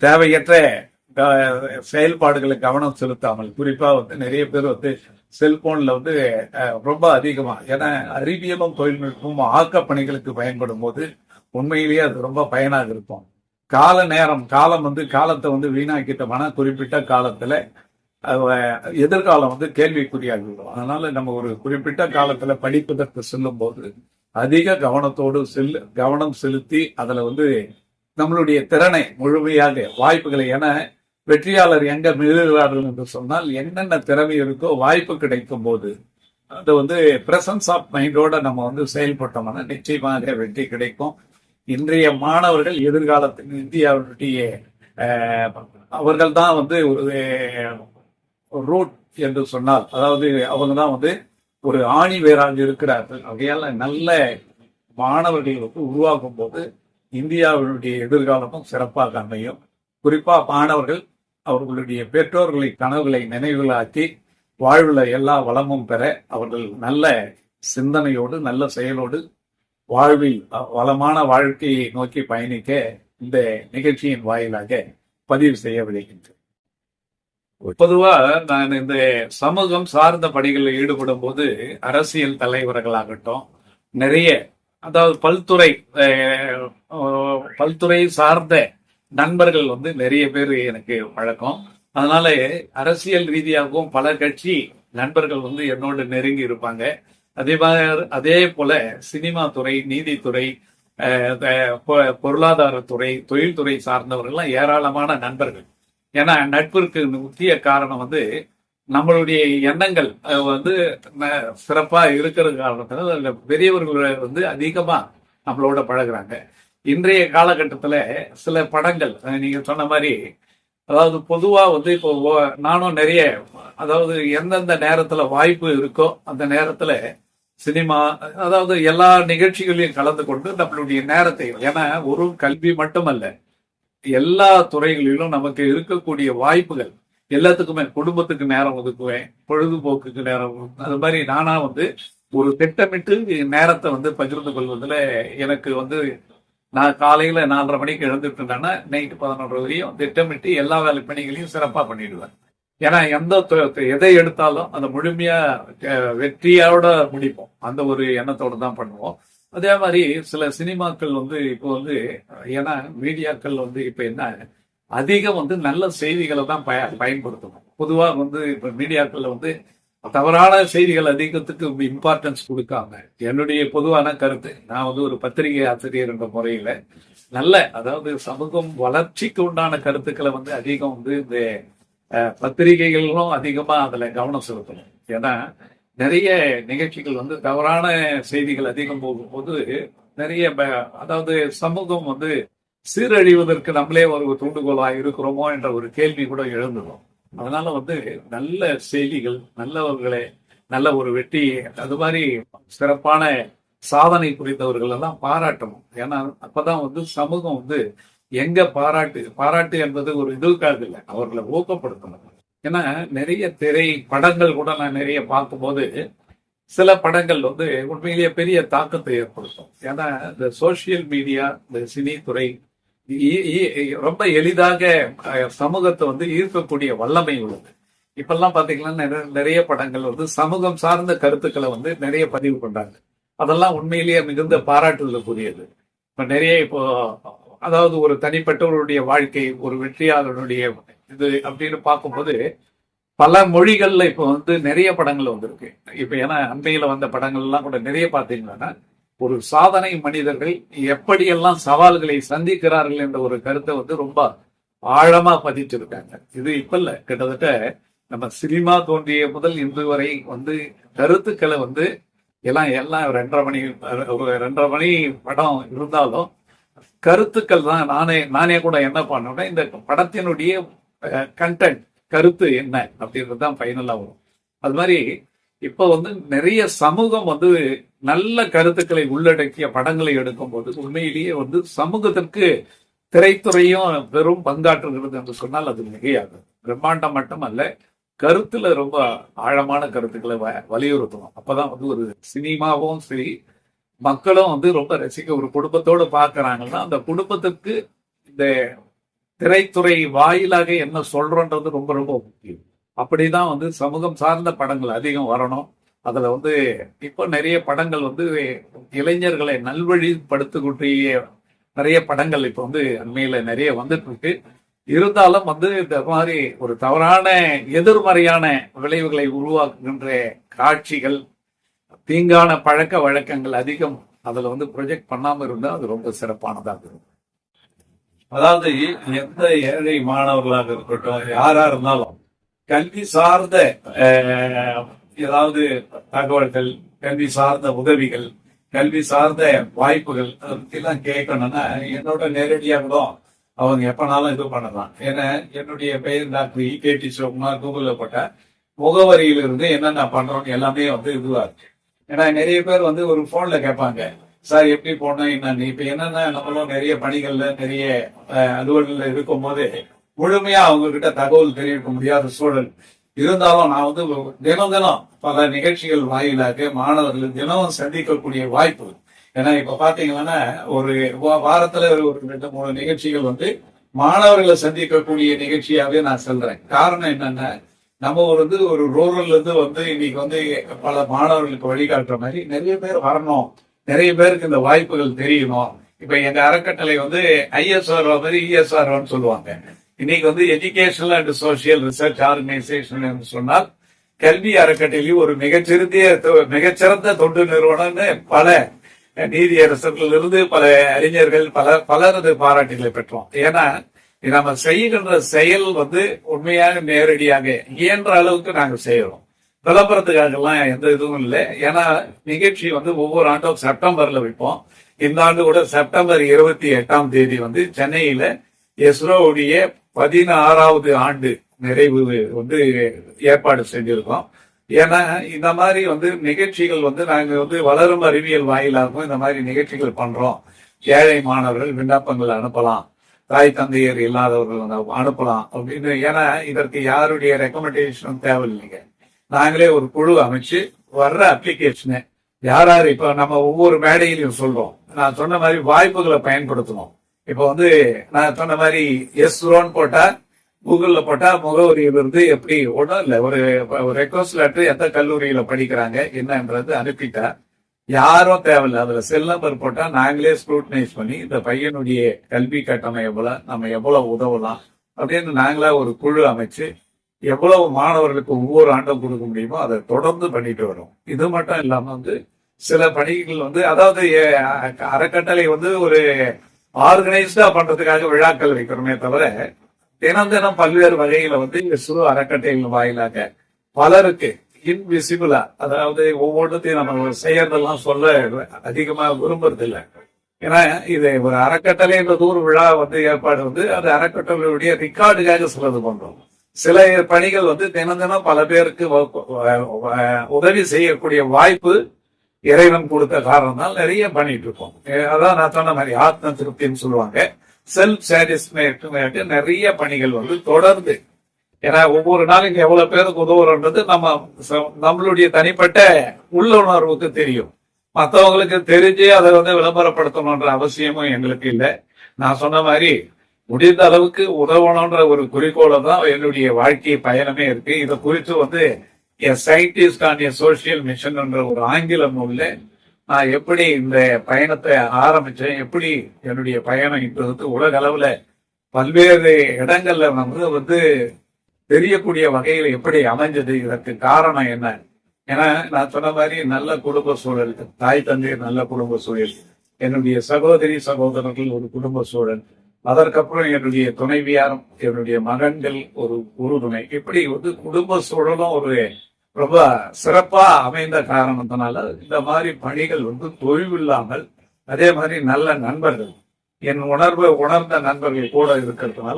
தேவையற்ற செயல்பாடுகளை கவனம் செலுத்தாமல் குறிப்பா வந்து நிறைய பேர் வந்து செல்போன்ல வந்து ரொம்ப அதிகமா ஏன்னா அறிவியலும் தொழில்நுட்பமும் ஆக்க பணிகளுக்கு பயன்படும் போது உண்மையிலேயே அது ரொம்ப பயனாக இருக்கும். கால நேரம் காலம் வந்து காலத்தை வந்து வீணாக்கிட்டோம்னா குறிப்பிட்ட காலத்துல எதிர்காலம் வந்து கேள்விக்குறியாகிவிடும் அதனால நம்ம ஒரு குறிப்பிட்ட காலத்துல படிப்பதற்கு செல்லும் போது அதிக கவனத்தோடு செல் கவனம் செலுத்தி அதுல வந்து நம்மளுடைய திறனை முழுமையாக வாய்ப்புகளை என வெற்றியாளர் எங்க மிகுகிறார்கள் என்று சொன்னால் என்னென்ன திறமை இருக்கோ வாய்ப்பு கிடைக்கும் போது அது வந்து பிரசன்ஸ் ஆஃப் மைண்டோட நம்ம வந்து செயல்பட்டோம்னா நிச்சயமாக வெற்றி கிடைக்கும். இன்றைய மாணவர்கள் எதிர்காலத்தில் இந்தியாவுடைய அவர்கள் தான் வந்து ஒரு ரூட் என்று சொன்னால் அதாவது அவங்க தான் வந்து ஒரு ஆணி வேராக இருக்கிறார்கள். ஆகையால நல்ல மாணவர்கள் வந்து உருவாக்கும் போது இந்தியாவினுடைய எதிர்காலமும் சிறப்பாக அமையும். குறிப்பாக மாணவர்கள் அவர்களுடைய பெற்றோர்களை கனவுகளை நினைவுகளாக்கி வாழ்வுல எல்லா வளமும் பெற அவர்கள் நல்ல சிந்தனையோடு நல்ல செயலோடு வாழ்வில் வளமான வாழ்க்கையை நோக்கி பயணிக்க இந்த நிகழ்ச்சியின் வாயிலாக பதிவு செய்ய விளைகின்றேன் பொதுவா நான் இந்த சமூகம் சார்ந்த பணிகளில் ஈடுபடும் போது அரசியல் தலைவர்களாகட்டும் நிறைய அதாவது பல்துறை பல்துறை சார்ந்த நண்பர்கள் வந்து நிறைய பேர் எனக்கு பழக்கம் அதனால அரசியல் ரீதியாகவும் பல கட்சி நண்பர்கள் வந்து என்னோடு நெருங்கி இருப்பாங்க. அதே மாதிரி அதே போல சினிமா துறை நீதித்துறை பொருளாதாரத்துறை தொழில்துறை சார்ந்தவர்கள்லாம் ஏராளமான நண்பர்கள். ஏன்னா நட்பிற்கு முக்கிய காரணம் வந்து நம்மளுடைய எண்ணங்கள் வந்து ந- சிறப்பா இருக்கிற காரணத்துல பெரியவர்கள் வந்து அதிகமா நம்மளோட பழகுறாங்க. இன்றைய காலகட்டத்துல சில படங்கள் நீங்க சொன்ன மாதிரி அதாவது பொதுவா வந்து இப்போ நானும் நிறைய அதாவது எந்தெந்த நேரத்துல வாய்ப்பு இருக்கோ அந்த நேரத்துல சினிமா அதாவது எல்லா நிகழ்ச்சிகளையும் கலந்து கொண்டு நம்மளுடைய நேரத்தை ஏன்னா ஒரு கல்வி மட்டுமல்ல எல்லா துறைகளிலும் நமக்கு இருக்கக்கூடிய வாய்ப்புகள் எல்லாத்துக்குமே குடும்பத்துக்கு நேரம் ஒதுக்குவேன் பொழுதுபோக்குக்கு நேரம் அது மாதிரி நானா வந்து ஒரு திட்டமிட்டு நேரத்தை வந்து பகிர்ந்து கொள்வதில் எனக்கு வந்து நான் காலையில நாலரை மணிக்கு எழுந்துட்டு இருந்தேன்னா நைட்டு பதினொன்று வரையும் திட்டமிட்டு எல்லா வேலை பணிகளையும் சிறப்பாக பண்ணிடுவேன். ஏன்னா எந்த எதை எடுத்தாலும் அந்த முழுமையா வெற்றியோட முடிப்போம். அந்த ஒரு எண்ணத்தோடு தான் பண்ணுவோம். அதே மாதிரி சில சினிமாக்கள் வந்து இப்போ வந்து ஏன்னா மீடியாக்கள் வந்து இப்போ என்ன அதிகம் வந்து நல்ல செய்திகளை தான் பய பயன்படுத்தணும். பொதுவாக வந்து இப்ப மீடியாக்கள்ல வந்து தவறான செய்திகள் அதிகத்துக்கு இம்பார்ட்டன்ஸ் கொடுக்காம என்னுடைய பொதுவான கருத்து நான் வந்து ஒரு பத்திரிகை ஆசிரியர் என்ற முறையில நல்ல அதாவது சமூகம் வளர்ச்சிக்கு உண்டான கருத்துக்களை வந்து அதிகம் வந்து இந்த பத்திரிகைகளும் அதிகமா அதுல கவனம் செலுத்தணும். ஏன்னா நிறைய நிகழ்ச்சிகள் வந்து தவறான செய்திகள் அதிகம் போகும்போது நிறைய ப- அதாவது சமூகம் வந்து சீரழிவதற்கு நம்மளே ஒரு தூண்டுகோலா இருக்கிறோமோ என்ற ஒரு கேள்வி கூட எழுந்துடும் அதனால வந்து நல்ல செய்திகள் நல்லவர்களே நல்ல ஒரு வெற்றி அது மாதிரி சிறப்பான சாதனை புரிந்தவர்கள் எல்லாம் பாராட்டணும். ஏன்னா அப்பதான் வந்து சமூகம் வந்து எங்க பாராட்டு பாராட்டு என்பது ஒரு இதுக்காக இல்லை அவர்களை ஊக்கப்படுத்தணும். ஏன்னா நிறைய திரை படங்கள் கூட நான் நிறைய பார்க்கும்போது சில படங்கள் வந்து உண்மையிலேயே பெரிய தாக்கத்தை ஏற்படுத்தும். ஏன்னா இந்த சோசியல் மீடியா இந்த சினித்துறை ரொம்ப எளிதாக சமூகத்தை வந்து ஈர்க்கக்கூடிய வல்லமை உள்ளது. இப்பெல்லாம் பாத்தீங்கன்னா நிறைய- படங்கள் வந்து சமூகம் சார்ந்த கருத்துக்களை வந்து நிறைய பதிவு பண்றாங்க. அதெல்லாம் உண்மையிலேயே மிகுந்த பாராட்டுதலுக்குரியது இப்ப நிறைய இப்போ அதாவது ஒரு தனிப்பட்டவருடைய வாழ்க்கை ஒரு வெற்றியாளருடைய இது அப்படின்னு பார்க்கும்போது பல மொழிகள்ல இப்போ வந்து நிறைய படங்கள் வந்திருக்கு. இப்ப ஏன்னா அண்மையில வந்த படங்கள் எல்லாம் கூட நிறைய பார்த்தீங்கன்னா ஒரு சாதனை மனிதர்கள் எப்படியெல்லாம் சவால்களை சந்திக்கிறார்கள் என்ற ஒரு கருத்தை வந்து ரொம்ப ஆழமா பதிச்சிருக்காங்க இது இப்ப இல்ல. கிட்டத்தட்ட நம்ம சினிமா தோன்றிய முதல் இன்று வரை வந்து கருத்துக்களை வந்து எல்லாம் எல்லாம் ரெண்டரை மணி ரெண்டரை மணி படம் இருந்தாலும் கருத்துக்கள் தான். நானே நானே கூட என்ன பண்ணோம்னா இந்த படத்தினுடைய கண்டென்ட் கருத்து என்ன அப்படின்றது தான் ஃபைனலா வரும். அது மாதிரி இப்ப வந்து நிறைய சமூகம் வந்து நல்ல கருத்துக்களை உள்ளடக்கிய படங்களை எடுக்கும் போது உண்மையிலேயே வந்து சமூகத்திற்கு திரைத்துறையும் பெரும் பங்காற்றுகிறது என்று சொன்னால் அது மிகையாகும் பிரம்மாண்டம் மட்டுமல்ல கருத்துல ரொம்ப ஆழமான கருத்துக்களை வ- வலியுறுத்தணும். அப்பதான் வந்து ஒரு சினிமாவும் சரி மக்களும் வந்து ரொம்ப ரசிக்க ஒரு குடும்பத்தோடு பார்க்குறாங்கன்னா அந்த குடும்பத்துக்கு இந்த திரைத்துறை வாயிலாக என்ன சொல்றோன்றது ரொம்ப ரொம்ப முக்கியம். அப்படிதான் வந்து சமூகம் சார்ந்த படங்கள் அதிகம் வரணும். அதுல வந்து இப்போ நிறைய படங்கள் வந்து இளைஞர்களை நல்வழிப்படுத்தக்கூடிய நிறைய படங்கள் இப்போ வந்து அண்மையில நிறைய வந்துட்டு இருக்கு இருந்தாலும் வந்து இந்த மாதிரி ஒரு தவறான எதிர்மறையான விளைவுகளை உருவாக்குகின்ற காட்சிகள் தீங்கான பழக்க வழக்கங்கள் அதிகம் அதுல வந்து ப்ரொஜெக்ட் பண்ணாம இருந்தா அது ரொம்ப சிறப்பானதா இருக்கும். அதாவது எந்த ஏழை மாணவர்களாக இருக்கட்டும் யாரா இருந்தாலும் கல்வி சார்ந்த ஏதாவது தகவல்கள் கல்வி சார்ந்த உதவிகள் கல்வி சார்ந்த வாய்ப்புகள் அதை பற்றிலாம் கேட்கணும்னா என்னோட நேரடியாக கூட அவங்க எப்பனாலும் இது பண்ணலாம். ஏன்னா என்னுடைய பெயர் doctor E. K. T. Sivakumar கூகுளில் போட்ட முகவரியிலிருந்து என்னென்ன பண்றோம்னு எல்லாமே வந்து இதுவா இருக்கு. ஏன்னா நிறைய பேர் வந்து ஒரு போன்ல கேட்பாங்க. சார் எப்படி போனோம்? என்னன்னு இப்ப என்னன்னா நம்மளும் நிறைய பணிகள்ல நிறைய அலுவல்களில் இருக்கும்போது இருக்கும் போது முழுமையா அவங்க கிட்ட தகவல் தெரிவிக்க முடியாத சூழல் இருந்தாலும் நான் வந்து தினம் தினம் பல நிகழ்ச்சிகள் வாயிலாக மாணவர்கள் தினமும் சந்திக்கக்கூடிய வாய்ப்பு. ஏன்னா இப்ப பாத்தீங்கன்னா ஒரு வா- வாரத்துல ஒரு ரெண்டு மூணு நிகழ்ச்சிகள் வந்து மாணவர்களை சந்திக்கக்கூடிய நிகழ்ச்சியாவே நான் சொல்றேன். காரணம் என்னன்னா நம்ம வந்து ஒரு ரூரல்ல இருந்து வந்து இன்னைக்கு வந்து பல மாணவர்களுக்கு வழிகாட்டுற மாதிரி நிறைய பேர் வரணும். நிறைய பேருக்கு இந்த வாய்ப்புகள் தெரியணும். இப்ப எங்க அறக்கட்டளை வந்து ஐஎஸ்ஆர் மாதிரி இஎஸ்ஆர் சொல்லுவாங்க. இன்னைக்கு வந்து educational and social research organisation என்று சொன்னால் கல்வி அறக்கட்டளை ஒரு மிகச்சிறந்த மிகச்சிறந்த தொண்டு நிறுவனம்னு பல நீதியரசர்கள் இருந்து பல அறிஞர்கள் பல பலரது பாராட்டுகளை பெற்றோம். ஏன்னா நம்ம செய்கின்ற செயல் வந்து உண்மையாக நேரடியாக இயன்ற அளவுக்கு நாங்கள் செய்யறோம் விளம்பரத்துக்காகலாம் எந்த இதுவும் இல்லை. ஏன்னா நிகழ்ச்சி வந்து ஒவ்வொரு ஆண்டும் செப்டம்பர்ல வைப்போம். இந்த ஆண்டு கூட செப்டம்பர் இருபத்தி எட்டாம் தேதி வந்து சென்னையில இஸ்ரோவுடைய பதினாறாவது ஆண்டு நிறைவு வந்து ஏற்பாடு செஞ்சிருக்கோம். ஏன்னா இந்த மாதிரி வந்து நிகழ்ச்சிகள் வந்து நாங்கள் வந்து வளரும் அறிவியல் வாயிலாகவும் இந்த மாதிரி நிகழ்ச்சிகள் பண்றோம். ஏழை மாணவர்கள் விண்ணப்பங்கள் அனுப்பலாம். தாய் தந்தையர் இல்லாதவர்கள் அனுப்பலாம் அப்படின்னு. ஏன்னா இதற்கு யாருடைய ரெக்கமெண்டேஷனும் தேவையில்லைங்க. நாங்களே ஒரு குழு அமைச்சு வர்ற அப்ளிகேஷனை யார் யார் இப்போ நம்ம ஒவ்வொரு மேடையிலையும் சொல்றோம். நான் சொன்ன மாதிரி வாய்ப்புகளை பயன்படுத்தணும். இப்ப வந்து நான் சொன்ன மாதிரி எஸ் ரோன் போட்டா கூகுள்ல போட்டா முகவரியிலிருந்து எப்படி ஒன்றும் இல்லை ஒரு ரெக்வஸ்ட் லெட்டர் எந்த கல்லூரியில படிக்கிறாங்க? என்னன்றது அனுப்பிட்டா யாரும் தேவையில்லை. அதுல செல் நம்பர் போட்டா நாங்களே ஸ்க்ரூட்டனைஸ் பண்ணி இந்த பையனுடைய கல்வி கட்டணம் எவ்வளவு நம்ம எவ்வளவு உதவலாம்? அப்படின்னு நாங்களா ஒரு குழு அமைச்சு எவ்வளவு மாணவர்களுக்கு ஒவ்வொரு ஆண்டும் கொடுக்க முடியுமோ அதை தொடர்ந்து பண்ணிட்டு வரோம். இது மட்டும் இல்லாம வந்து சில பணிகள் வந்து அதாவது அறக்கட்டளை வந்து ஒரு ஆர்கனைஸ்டா பண்றதுக்காக விழாக்கள் வைக்கிறோமே தவிர தினம் தினம் பல்வேறு வகையில வந்து சிறு அறக்கட்டைகள் வாயிலாக பலருக்கு இன்விசிபிளா அதாவது ஒவ்வொன்றத்தையும் நம்ம செய்யறதெல்லாம் சொல்ல அதிகமா விரும்புறது இல்லை ஏன்னா இது ஒரு அறக்கட்டளைன்றது ஒரு விழா வந்து ஏற்பாடு வந்து அது அறக்கட்டளையுடைய ரெக்கார்டுக்காக சிலது பண்றோம். சில பணிகள் வந்து தினம் தினம் பல பேருக்கு வ- உதவி செய்யக்கூடிய வாய்ப்பு இறைவன் கொடுத்த காரணத்தால் நிறைய பண்ணிட்டு இருக்கோம் அதான் நான் சொன்ன மாதிரி ஆத்ம திருப்தின்னு சொல்லுவாங்க. செல்ஃப் சாட்டிஸ்பேக்ஷன் நிறைய பணிகள் வந்து தொடர்ந்து. ஏன்னா ஒவ்வொரு நாளைக்கு எவ்வளவு பேருக்கு உதவுறோன்றது நம்ம ச- நம்மளுடைய தனிப்பட்ட உள்ளுணர்வுக்கு தெரியும். மற்றவங்களுக்கு தெரிஞ்சு அதை வந்து விளம்பரப்படுத்தணுன்ற அவசியமும் எங்களுக்கு இல்லை. நான் சொன்ன மாதிரி முடிந்த அளவுக்கு உதவணுன்ற ஒரு குறிக்கோளை தான் என்னுடைய வாழ்க்கை பயணமே இருக்கு. இதை குறித்து வந்து a scientist on a social mission என்ற ஒரு ஆங்கில நூலில் நான் எப்படி இந்த பயணத்தை ஆரம்பிச்சேன் எப்படி என்னுடைய பயணம் இன்று வந்து உலக அளவில் பல்வேறு இடங்கள்ல வந்து வந்து தெரியக்கூடிய வகையில் எப்படி அமைஞ்சது இதற்கு காரணம் என்ன? ஏன்னா நான் சொன்ன மாதிரி நல்ல குடும்ப சூழல் தாய் தந்தை நல்ல குடும்ப சூழல் என்னுடைய சகோதரி சகோதரர்கள் ஒரு குடும்ப சூழல் அதற்கப்புறம் என்னுடைய துணைவியாரும் என்னுடைய மகன்கள் ஒரு உறுதுணை இப்படி வந்து குடும்ப சூழலும் ஒரு ரொம்ப சிறப்பா அமைந்த காரணத்தினால இந்த மாதிரி பணிகள் வந்து தொய்வில்லாமல் அதே மாதிரி நல்ல நண்பர்கள் என் உணர்வை உணர்ந்த நண்பர்கள் கூட இருக்கிறதுனால